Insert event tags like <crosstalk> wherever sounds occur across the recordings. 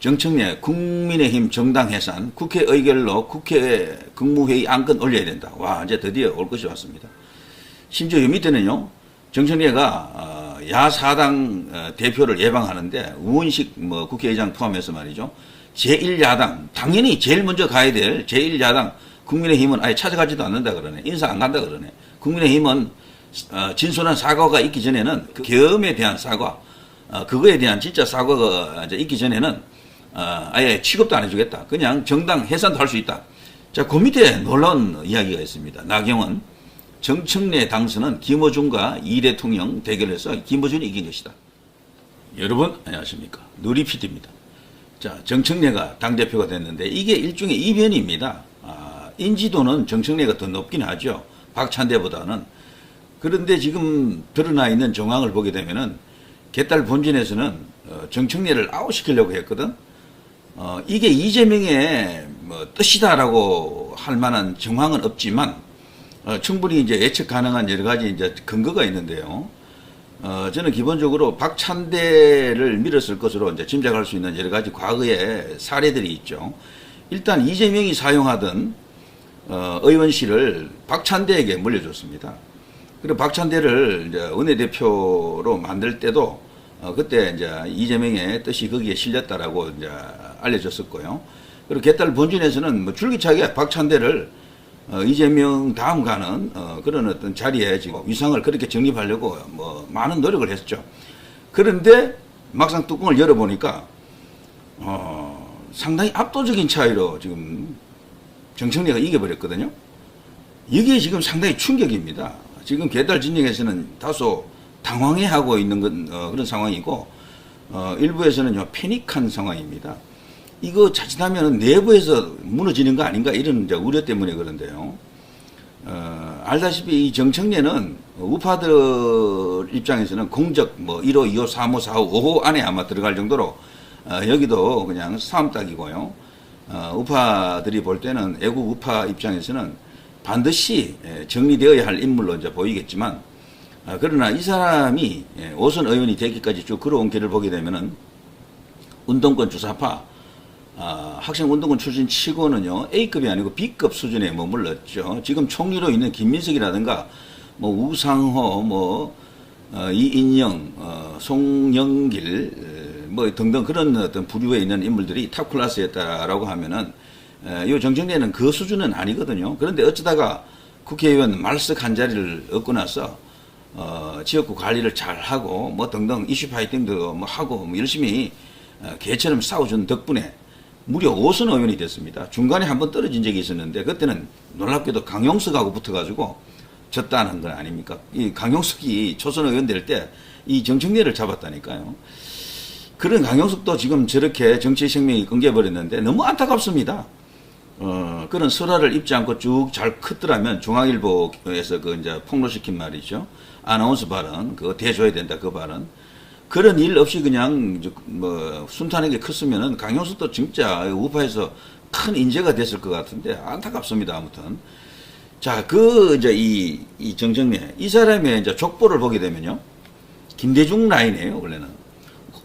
정청래 국민의힘 정당 해산 국회 의결로 국회 국무회의 안건 올려야 된다. 와 이제 드디어 올 것이 왔습니다. 심지어 이 밑에는요 정청래가 어, 야사당 어, 대표를 예방하는데 우원식 뭐 국회의장 포함해서 말이죠 제1야당 당연히 제일 먼저 가야 될 제1야당 국민의힘은 아예 찾아가지도 않는다 그러네 인사 안 간다 그러네 국민의힘은 어, 진솔한 사과가 있기 전에는 그 계엄에 대한 사과 어, 그거에 대한 진짜 사과가 이제 있기 전에는 어, 아예 취급도 안 해주겠다. 그냥 정당 해산도 할 수 있다. 자, 그 밑에 놀라운 이야기가 있습니다. 나경원 정청래 당선은 김어준과 이 대통령 대결에서 김어준이 이긴 것이다. 여러분 안녕하십니까 누리 PD입니다. 자 정청래가 당 대표가 됐는데 이게 일종의 이변입니다. 아, 인지도는 정청래가 더 높긴 하죠. 박찬대보다는 그런데 지금 드러나 있는 정황을 보게 되면은 개딸 본진에서는 어, 정청래를 아웃시키려고 했거든. 어, 이게 이재명의 뭐 뜻이다라고 할 만한 정황은 없지만 어, 충분히 이제 예측 가능한 여러 가지 이제 근거가 있는데요. 어, 저는 기본적으로 박찬대를 밀었을 것으로 이제 짐작할 수 있는 여러 가지 과거의 사례들이 있죠. 일단 이재명이 사용하던 어, 의원실을 박찬대에게 물려줬습니다. 그리고 박찬대를 이제 원내대표로 만들 때도 어, 그때 이제 이재명의 뜻이 거기에 실렸다라고 이제 알려졌었고요. 그리고 개딸 본진에서는 뭐 줄기차게 박찬대를 어, 이재명 다음 가는 어, 그런 어떤 자리에 지금 위상을 그렇게 정립하려고 뭐 많은 노력을 했죠. 그런데 막상 뚜껑을 열어보니까 어, 상당히 압도적인 차이로 지금 정청래가 이겨버렸거든요. 이게 지금 상당히 충격입니다. 지금 개딸 진영에서는 다소 당황해하고 있는 건, 어, 그런 상황이고 어, 일부에서는 요 패닉한 상황입니다. 이거 자칫하면 내부에서 무너지는 거 아닌가 이런 이제 우려 때문에 그런데요. 어, 알다시피 이 정청래는 우파들 입장에서는 공적 뭐 1호, 2호, 3호, 4호, 5호 안에 아마 들어갈 정도로 어, 여기도 그냥 싸움딱이고요. 어, 우파들이 볼 때는 애국 우파 입장에서는 반드시 예, 정리되어야 할 인물로 이제 보이겠지만 아, 그러나 이 사람이 예, 오선 의원이 되기까지 쭉 걸어온 길을 보게 되면은 운동권 주사파 아, 학생 운동권 출신 치고는요 A급이 아니고 B급 수준에 머물렀죠. 지금 총리로 있는 김민석이라든가 뭐 우상호 뭐 어, 이인영, 어, 송영길 에, 뭐 등등 그런 어떤 부류에 있는 인물들이 탑 클래스였다라고 하면은 에, 이 정청래는 그 수준은 아니거든요. 그런데 어쩌다가 국회의원 말석 한 자리를 얻고 나서 어, 지역구 관리를 잘 하고 뭐 등등 이슈 파이팅도 뭐 하고 뭐 열심히 어, 개처럼 싸워준 덕분에 무려 5선 의원이 됐습니다. 중간에 한번 떨어진 적이 있었는데 그때는 놀랍게도 강용석하고 붙어가지고 졌다는 건 아닙니까? 이 강용석이 초선 의원 될 때 이 정청래를 잡았다니까요. 그런 강용석도 지금 저렇게 정치 생명이 끊겨버렸는데 너무 안타깝습니다. 어, 그런 설화를 입지 않고 쭉 잘 컸더라면 중앙일보에서 그 이제 폭로시킨 말이죠. 아나운서 발언, 그거 대줘야 된다, 그 발언. 그런 일 없이 그냥 뭐 순탄하게 컸으면은 강용석도 진짜 우파에서 큰 인재가 됐을 것 같은데 안타깝습니다, 아무튼. 자, 그 이제 이, 이 정정래, 이 사람의 이제 족보를 보게 되면요. 김대중 라인이에요, 원래는.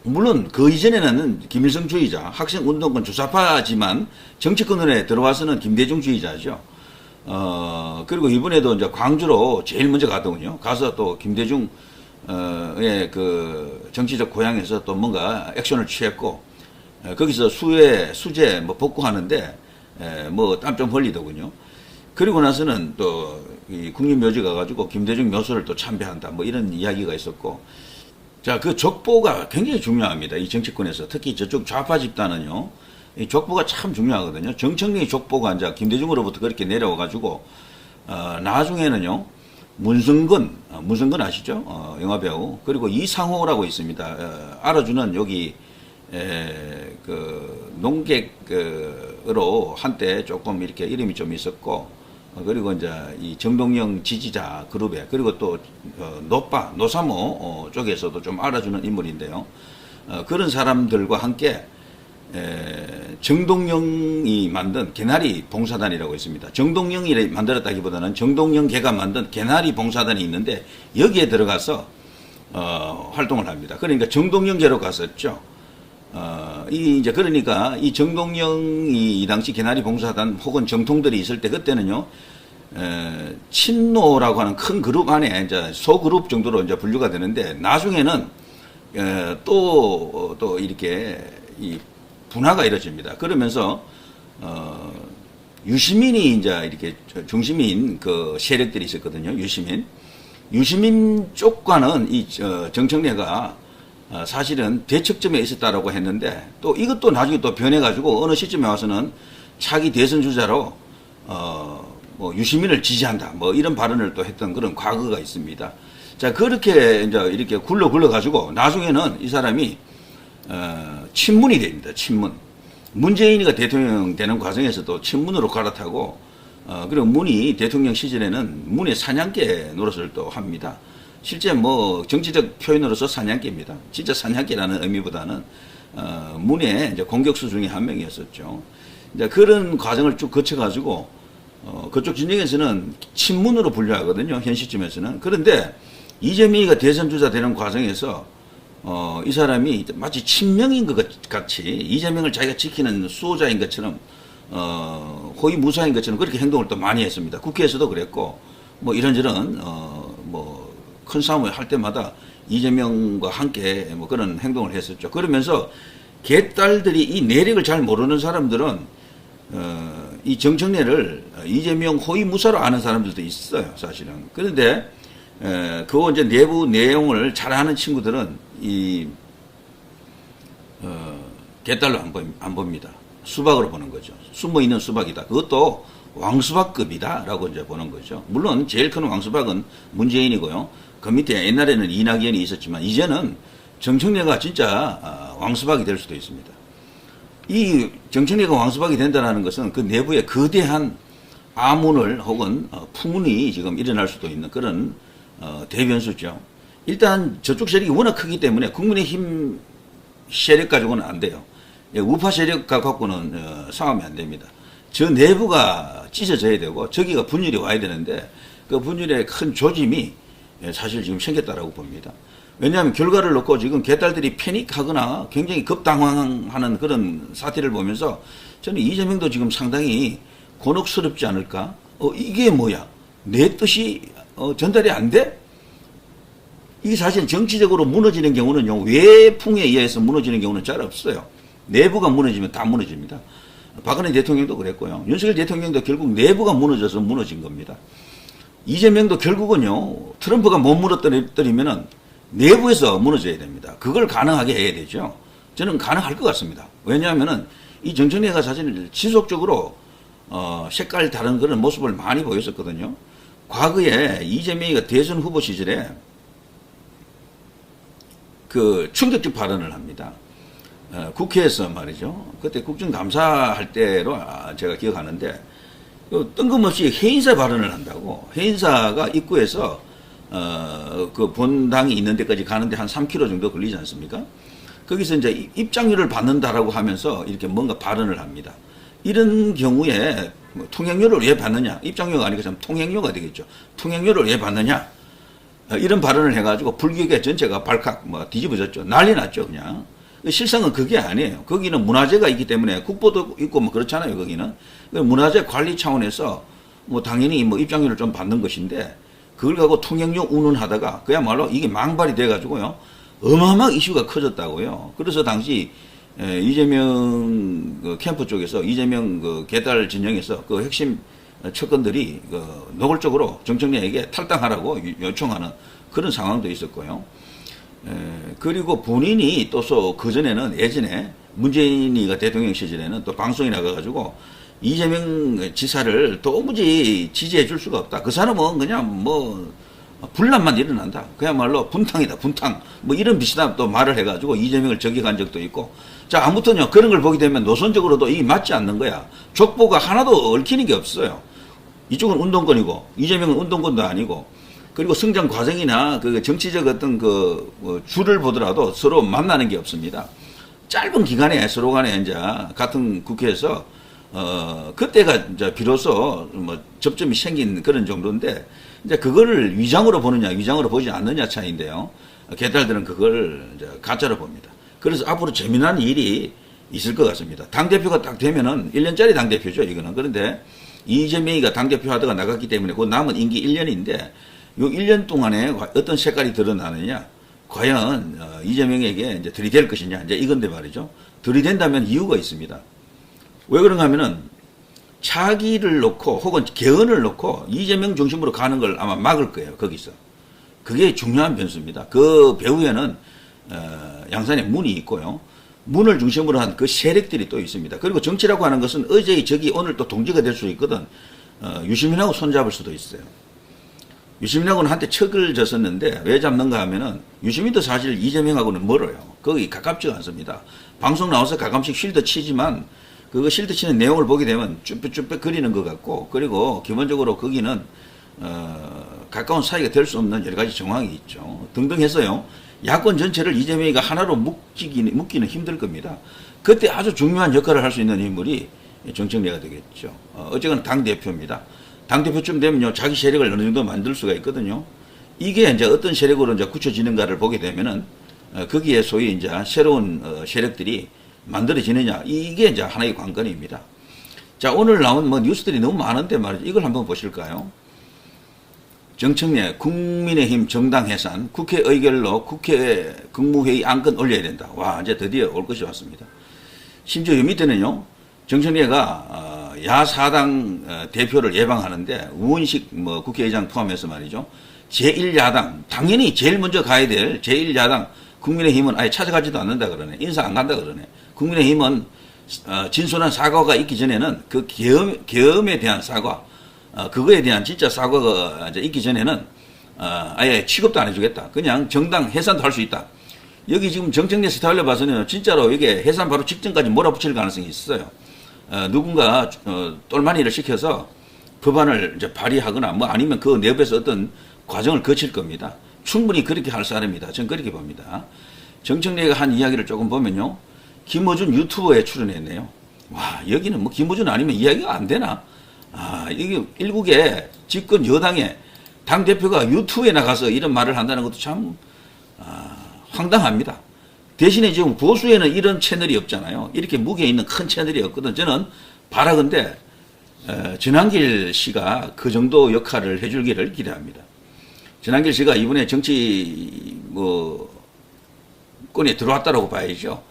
물론 그 이전에는 김일성주의자, 학생운동권 주사파지만 정치권에 들어와서는 김대중주의자죠. 어, 그리고 이번에도 이제 광주로 제일 먼저 갔더군요. 가서 또 김대중, 어, 의 그 정치적 고향에서 또 뭔가 액션을 취했고, 에, 거기서 수해, 수재 뭐 복구하는데, 에, 뭐땀 좀 흘리더군요. 그리고 나서는 또 이 국립묘지 가가지고 김대중 묘소를 또 참배한다. 뭐 이런 이야기가 있었고, 자, 그 족보가 굉장히 중요합니다. 이 정치권에서. 특히 저쪽 좌파 집단은요. 이 족보가 참 중요하거든요. 정청래 족보가 이제 김대중으로부터 그렇게 내려와가지고, 어, 나중에는요. 문성근, 어, 문성근 아시죠? 어, 영화배우. 그리고 이상호라고 있습니다. 어, 알아주는 여기, 에, 그, 농객으로 한때 조금 이렇게 이름이 좀 있었고, 어, 그리고 이제 이 정동영 지지자 그룹에 그리고 또 어, 노빠 노사모 어, 쪽에서도 좀 알아주는 인물인데요. 어, 그런 사람들과 함께 에, 정동영이 만든 개나리 봉사단이라고 있습니다. 정동영이 만들었다기보다는 정동영 개가 만든 개나리 봉사단이 있는데 여기에 들어가서 어, 활동을 합니다. 그러니까 정동영계로 갔었죠. 어, 어, 이 이제 그러니까 이 정동영이 이 당시 개나리 봉사단 혹은 정통들이 있을 때 그때는요. 에, 친노라고 하는 큰 그룹 안에 이제 소그룹 정도로 이제 분류가 되는데 나중에는 에, 또, 또 이렇게 이 분화가 이루어집니다. 그러면서 어, 유시민이 이제 이렇게 중심인 그 세력들이 있었거든요. 유시민. 유시민 쪽과는 이 어, 정청래가 어, 사실은 대척점에 있었다라고 했는데 또 이것도 나중에 또 변해가지고 어느 시점에 와서는 차기 대선 주자로 어, 뭐 유시민을 지지한다 뭐 이런 발언을 또 했던 그런 과거가 있습니다. 자 그렇게 이제 이렇게 굴러 굴러 가지고 나중에는 이 사람이 어, 친문이 됩니다. 친문. 문재인이가 대통령 되는 과정에서도 친문으로 갈아타고 어, 그리고 문이 대통령 시절에는 문의 사냥개 노릇을 또 합니다. 실제 뭐 정치적 표현으로서 사냥개입니다. 진짜 사냥개라는 의미보다는 어, 문의 이제 공격수 중에 한 명이었었죠. 이제 그런 과정을 쭉 거쳐가지고 어, 그쪽 진영에서는 친문으로 분류하거든요. 현 시점에서는. 그런데 이재명이가 대선 주자 되는 과정에서 어, 이 사람이 마치 친명인 것 같이 이재명을 자기가 지키는 수호자인 것처럼 어, 호위 무사인 것처럼 그렇게 행동을 또 많이 했습니다. 국회에서도 그랬고 뭐 이런저런 어, 뭐 큰 싸움을 할 때마다 이재명과 함께 뭐 그런 행동을 했었죠. 그러면서 개딸들이 이 내력을 잘 모르는 사람들은 어, 이 정청래를 이재명 호위 무사로 아는 사람들도 있어요, 사실은. 그런데 에, 그 이제 내부 내용을 잘 아는 친구들은 이 어, 개딸로 안, 보, 안 봅니다. 수박으로 보는 거죠. 숨어 있는 수박이다. 그것도 왕수박급이다라고 이제 보는 거죠. 물론 제일 큰 왕수박은 문재인이고요. 그 밑에 옛날에는 이낙연이 있었지만 이제는 정청래가 진짜 아, 왕수박이 될 수도 있습니다. 이 정청래가 왕수박이 된다는 것은 그 내부에 거대한 아문을 혹은 어, 풍문이 지금 일어날 수도 있는 그런 어, 대변수죠. 일단 저쪽 세력이 워낙 크기 때문에 국민의힘 세력 가지고는 안 돼요. 예, 우파 세력과 갖고는 어, 싸움이 안 됩니다. 저 내부가 찢어져야 되고 저기가 분열이 와야 되는데 그 분열의 큰 조짐이 예, 사실 지금 생겼다라고 봅니다. 왜냐하면 결과를 놓고 지금 개딸들이 패닉하거나 굉장히 급당황하는 그런 사태를 보면서 저는 이재명도 지금 상당히 곤혹스럽지 않을까? 어, 이게 뭐야? 내 뜻이 어, 전달이 안 돼? 이게 사실 정치적으로 무너지는 경우는요, 외풍에 의해서 무너지는 경우는 잘 없어요. 내부가 무너지면 다 무너집니다. 박근혜 대통령도 그랬고요. 윤석열 대통령도 결국 내부가 무너져서 무너진 겁니다. 이재명도 결국은요, 트럼프가 못 무너뜨리면은 내부에서 무너져야 됩니다. 그걸 가능하게 해야 되죠. 저는 가능할 것 같습니다. 왜냐하면은 이 정청래가 사실 지속적으로 어, 색깔 다른 그런 모습을 많이 보였었거든요. 과거에 이재명이가 대선 후보 시절에 그 충격적 발언을 합니다. 어, 국회에서 말이죠. 그때 국정감사할 때로 아, 제가 기억하는데 그 뜬금없이 해인사 발언을 한다고 해인사가 입구에서 어, 그 본당이 있는 데까지 가는데 한 3km 정도 걸리지 않습니까? 거기서 이제 입장료를 받는다라고 하면서 이렇게 뭔가 발언을 합니다. 이런 경우에 뭐 통행료를 왜 받느냐? 입장료가 아니고 좀 통행료가 되겠죠. 통행료를 왜 받느냐? 어, 이런 발언을 해가지고 불교계 전체가 발칵 뭐 뒤집어졌죠. 난리 났죠, 그냥. 실상은 그게 아니에요. 거기는 문화재가 있기 때문에 국보도 있고 뭐 그렇잖아요, 거기는. 그 문화재 관리 차원에서 뭐 당연히 뭐 입장료를 좀 받는 것인데 그걸 갖고 통행료 운운하다가 그야말로 이게 망발이 돼가지고요. 어마어마한 이슈가 커졌다고요. 그래서 당시 이재명 그 캠프 쪽에서 이재명 그 개달 진영에서 그 핵심 측근들이 그 노골적으로 정청래에게 탈당하라고 요청하는 그런 상황도 있었고요. 에, 그리고 본인이 또서 그전에는 예전에 문재인이가 대통령 시절에는 또 방송에 나가가지고 이재명 지사를 도무지 지지해 줄 수가 없다. 그 사람은 그냥 뭐 분란만 일어난다. 그야말로 분탕이다. 분탕. 뭐 이런 비슷한 또 말을 해가지고 이재명을 저격한 적도 있고. 자, 아무튼요. 그런 걸 보게 되면 노선적으로도 이게 맞지 않는 거야. 족보가 하나도 얽히는 게 없어요. 이쪽은 운동권이고 이재명은 운동권도 아니고 그리고 성장 과정이나 그 정치적 어떤 그 줄을 보더라도 서로 만나는 게 없습니다. 짧은 기간에 서로 간에 이제 같은 국회에서 어 그때가 이제 비로소 뭐 접점이 생긴 그런 정도인데 이제 그거를 위장으로 보느냐 위장으로 보지 않느냐 차이인데요. 개딸들은 그걸 이제 가짜로 봅니다. 그래서 앞으로 재미난 일이 있을 것 같습니다. 당대표가 딱 되면은 1년짜리 당대표죠, 이거는. 그런데 이재명이가 당대표 하다가 나갔기 때문에 그 남은 임기 1년인데 요 1년 동안에 어떤 색깔이 드러나느냐 과연 어, 이재명에게 이제 들이댈 것이냐 이제 이건데 말이죠. 들이댄다면 이유가 있습니다. 왜 그런가 하면은 차기를 놓고 혹은 개헌을 놓고 이재명 중심으로 가는 걸 아마 막을 거예요. 거기서. 그게 중요한 변수입니다. 그 배후에는 어, 양산에 문이 있고요. 문을 중심으로 한 그 세력들이 또 있습니다. 그리고 정치라고 하는 것은 어제의 적이 오늘 또 동지가 될 수 있거든. 어, 유시민하고 손잡을 수도 있어요. 유시민하고는 한때 척을 졌었는데 왜 잡는가 하면은 유시민도 사실 이재명하고는 멀어요. 거기 가깝지가 않습니다. 방송 나와서 가끔씩 쉴드 치지만 그거 실드 치는 내용을 보게 되면 쭈뼛쭈뼛 거리는 것 같고 그리고 기본적으로 거기는 어, 가까운 사이가 될 수 없는 여러 가지 정황이 있죠. 등등 해서요. 야권 전체를 이재명이가 하나로 묶기는, 묶기는 힘들 겁니다. 그때 아주 중요한 역할을 할 수 있는 인물이 정청래가 되겠죠. 어, 어쨌거나 당대표입니다. 당대표쯤 되면요, 자기 세력을 어느 정도 만들 수가 있거든요. 이게 이제 어떤 세력으로 이제 굳혀지는가를 보게 되면은, 어, 거기에 소위 이제 새로운 어, 세력들이 만들어지느냐, 이게 이제 하나의 관건입니다. 자, 오늘 나온 뭐 뉴스들이 너무 많은데 말이죠. 이걸 한번 보실까요? 정청래 국민의힘 정당 해산 국회 의결로 국회 국무회의 안건 올려야 된다. 와 이제 드디어 올 것이 왔습니다. 심지어 요 밑에는요. 정청래가 어, 야사당 어, 대표를 예방하는데 우원식 뭐 국회의장 포함해서 말이죠. 제1야당 당연히 제일 먼저 가야 될 제1야당 국민의힘은 아예 찾아가지도 않는다 그러네. 인사 안 간다 그러네. 국민의힘은 어, 진솔한 사과가 있기 전에는 그 계엄, 계엄에 대한 사과 어, 그거에 대한 진짜 사과가 있기 전에는 어, 아예 취급도 안 해주겠다. 그냥 정당 해산도 할 수 있다. 여기 지금 정청래 스타일로 봐서는 진짜로 이게 해산 바로 직전까지 몰아붙일 가능성이 있어요. 어, 누군가 어, 똘마니를 시켜서 법안을 이제 발의하거나 뭐 아니면 그 내부에서 어떤 과정을 거칠 겁니다. 충분히 그렇게 할 사람이다. 저는 그렇게 봅니다. 정청래가 한 이야기를 조금 보면요. 김어준 유튜브에 출연했네요. 와, 여기는 뭐 김어준 아니면 이야기가 안 되나? 아, 이게 일국의 집권 여당의 당대표가 유튜브에 나가서 이런 말을 한다는 것도 참, 아, 황당합니다. 대신에 지금 보수에는 이런 채널이 없잖아요. 이렇게 무게 있는 큰 채널이 없거든. 저는 바라건대, 어, 전한길 씨가 그 정도 역할을 해줄기를 기대합니다. 전한길 씨가 이번에 정치, 뭐, 권에 들어왔다라고 봐야죠.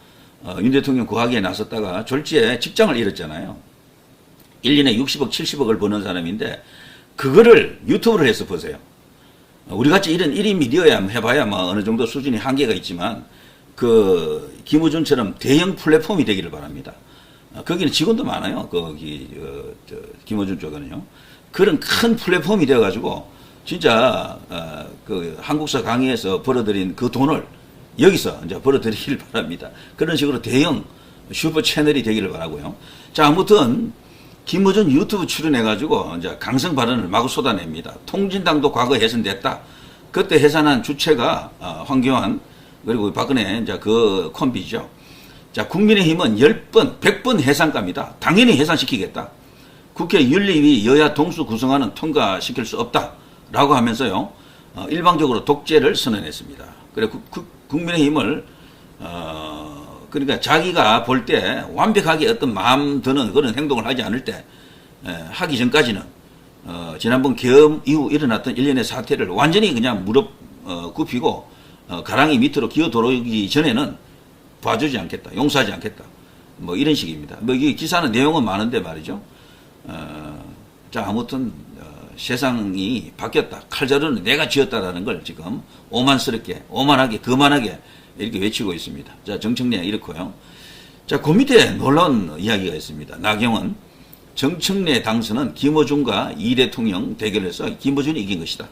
어, 윤 대통령 구하기에 나섰다가 졸지에 직장을 잃었잖아요. 1년에 60억, 70억을 버는 사람인데 그거를 유튜브를 해서 보세요. 우리 같이 이런 1인 미디어야 해봐야 뭐 어느 정도 수준이 한계가 있지만 그 김우준처럼 대형 플랫폼이 되기를 바랍니다. 어, 거기는 직원도 많아요. 거기 어, 저, 김우준 쪽에는요. 그런 큰 플랫폼이 되어가지고 진짜 어, 그 한국사 강의에서 벌어들인 그 돈을 여기서 이제 벌어들이길 <laughs> 바랍니다. 그런 식으로 대형 슈퍼 채널이 되기를 바라고요. 자 아무튼 김어준 유튜브 출연해가지고 이제 강성 발언을 마구 쏟아냅니다. 통진당도 과거 해산됐다. 그때 해산한 주체가 어, 황교안 그리고 박근혜 이제 그 콤비죠. 자 국민의힘은 10번, 100번 해산갑니다. 당연히 해산시키겠다. 국회 윤리위 여야 동수 구성안은 통과시킬 수 없다라고 하면서요. 어, 일방적으로 독재를 선언했습니다. 그래 국, 국민의힘을 어, 그러니까 자기가 볼 때 완벽하게 어떤 마음 드는 그런 행동을 하지 않을 때 에, 하기 전까지는 어, 지난번 계엄 이후 일어났던 일련의 사태를 완전히 그냥 무릎 어, 굽히고 어, 가랑이 밑으로 기어 들어오기 전에는 봐주지 않겠다, 용서하지 않겠다, 뭐 이런 식입니다. 뭐 이 기사는 내용은 많은데 말이죠. 어, 자 아무튼 어, 세상이 바뀌었다. 칼자루는 내가 쥐었다라는 걸 지금 오만스럽게, 오만하게, 거만하게 이렇게 외치고 있습니다. 자, 정청래 이렇고요. 자, 그 밑에 놀라운 이야기가 있습니다. 나경원, 정청래 당선은 김어준과 이 대통령 대결에서 김어준이 이긴 것이다.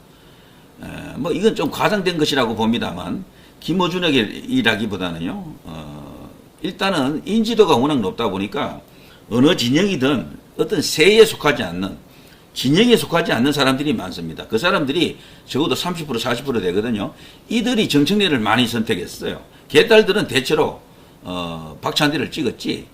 에, 뭐 이건 좀 과장된 것이라고 봅니다만 김어준에게이라기보다는요. 어, 일단은 인지도가 워낙 높다 보니까 어느 진영이든 어떤 세에 속하지 않는 진영에 속하지 않는 사람들이 많습니다. 그 사람들이 적어도 30% 40% 되거든요. 이들이 정청래를 많이 선택했어요. 개딸들은 대체로 어, 박찬대를 찍었지.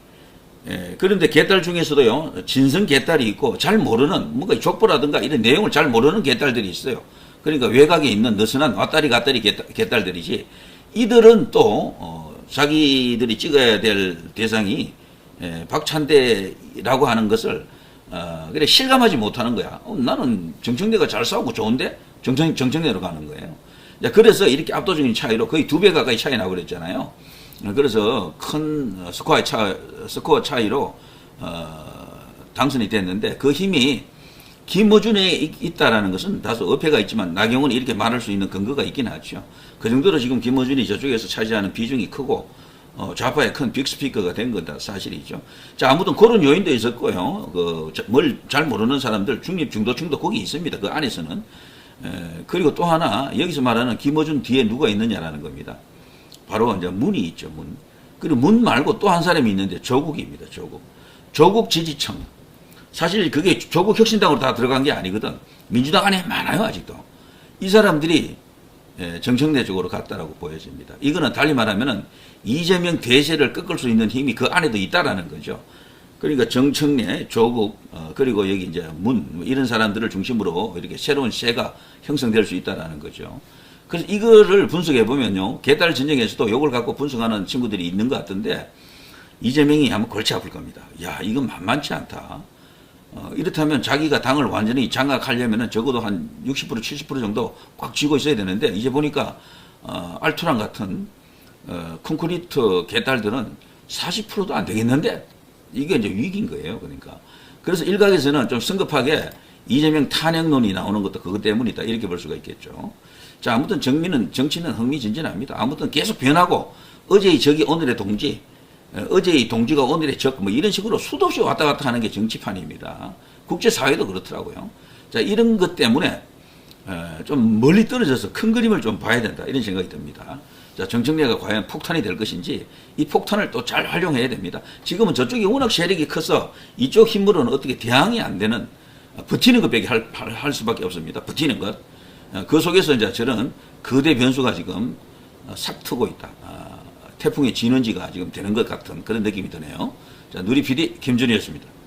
예, 그런데 개딸 중에서도요 진성 개딸이 있고 잘 모르는 뭔가 족보라든가 이런 내용을 잘 모르는 개딸들이 있어요. 그러니까 외곽에 있는 느슨한 왔다리 갔다리 개딸, 들이지 이들은 또 어, 자기들이 찍어야 될 대상이 에, 박찬대라고 하는 것을 어, 그래 실감하지 못하는 거야. 어, 나는 정청래가 잘 싸우고 좋은데 정청 정청래로 가는 거예요. 자, 그래서 이렇게 압도적인 차이로 거의 두 배 가까이 차이 나고 그랬잖아요. 어, 그래서 큰 스코어 차 스코어 차이로 어, 당선이 됐는데 그 힘이 김어준에 있- 있다라는 것은 다소 어폐가 있지만 나경원이 이렇게 말할 수 있는 근거가 있긴 하죠. 그 정도로 지금 김어준이 저쪽에서 차지하는 비중이 크고 어, 좌파의 큰 빅스피커가 된 거다 사실이죠. 자 아무튼 그런 요인도 있었고요. 그뭘 잘 모르는 사람들 중립 중도층도 거기 있습니다. 그 안에서는 에, 그리고 또 하나 여기서 말하는 김어준 뒤에 누가 있느냐라는 겁니다. 바로 이제 문이 있죠 문. 그리고 문 말고 또 한 사람이 있는데 조국입니다. 조국. 조국 지지층. 사실 그게 조국 혁신당으로 다 들어간 게 아니거든. 민주당 안에 많아요, 아직도. 이 사람들이 예, 정청래 쪽으로 갔다라고 보여집니다. 이거는 달리 말하면은 이재명 대세를 꺾을 수 있는 힘이 그 안에도 있다라는 거죠. 그러니까 정청래, 조국, 어, 그리고 여기 이제 문, 뭐 이런 사람들을 중심으로 이렇게 새로운 세가 형성될 수 있다라는 거죠. 그래서 이거를 분석해 보면요. 개딸 진영에서도 이걸 갖고 분석하는 친구들이 있는 것 같은데 이재명이 한번 골치 아플 겁니다. 야, 이건 만만치 않다. 어, 이렇다면 자기가 당을 완전히 장악하려면은 적어도 한 60% 70% 정도 꽉 쥐고 있어야 되는데 이제 보니까 어, 알토란 같은 어, 콘크리트 개딸들은 40%도 안 되겠는데 이게 이제 위기인 거예요. 그러니까 그래서 일각에서는 좀 성급하게 이재명 탄핵론이 나오는 것도 그것 때문이다 이렇게 볼 수가 있겠죠. 자 아무튼 정민은 정치는 흥미진진합니다. 아무튼 계속 변하고 어제의 적이 오늘의 동지 어, 어제의 동지가 오늘의 적, 뭐 이런 식으로 수도 없이 왔다 갔다 하는 게 정치판입니다. 국제사회도 그렇더라고요. 자, 이런 것 때문에, 어, 좀 멀리 떨어져서 큰 그림을 좀 봐야 된다. 이런 생각이 듭니다. 자, 정청래가 과연 폭탄이 될 것인지 이 폭탄을 또 잘 활용해야 됩니다. 지금은 저쪽이 워낙 세력이 커서 이쪽 힘으로는 어떻게 대항이 안 되는 어, 버티는 것밖에 할, 할- 할 수밖에 없습니다. 버티는 것. 어, 그 속에서 이제 저는 거대 변수가 지금 어, 싹 트고 있다. 아, 태풍의 진원지가 지금 되는 것 같은 그런 느낌이 드네요. 자, 누리 PD 김준이었습니다.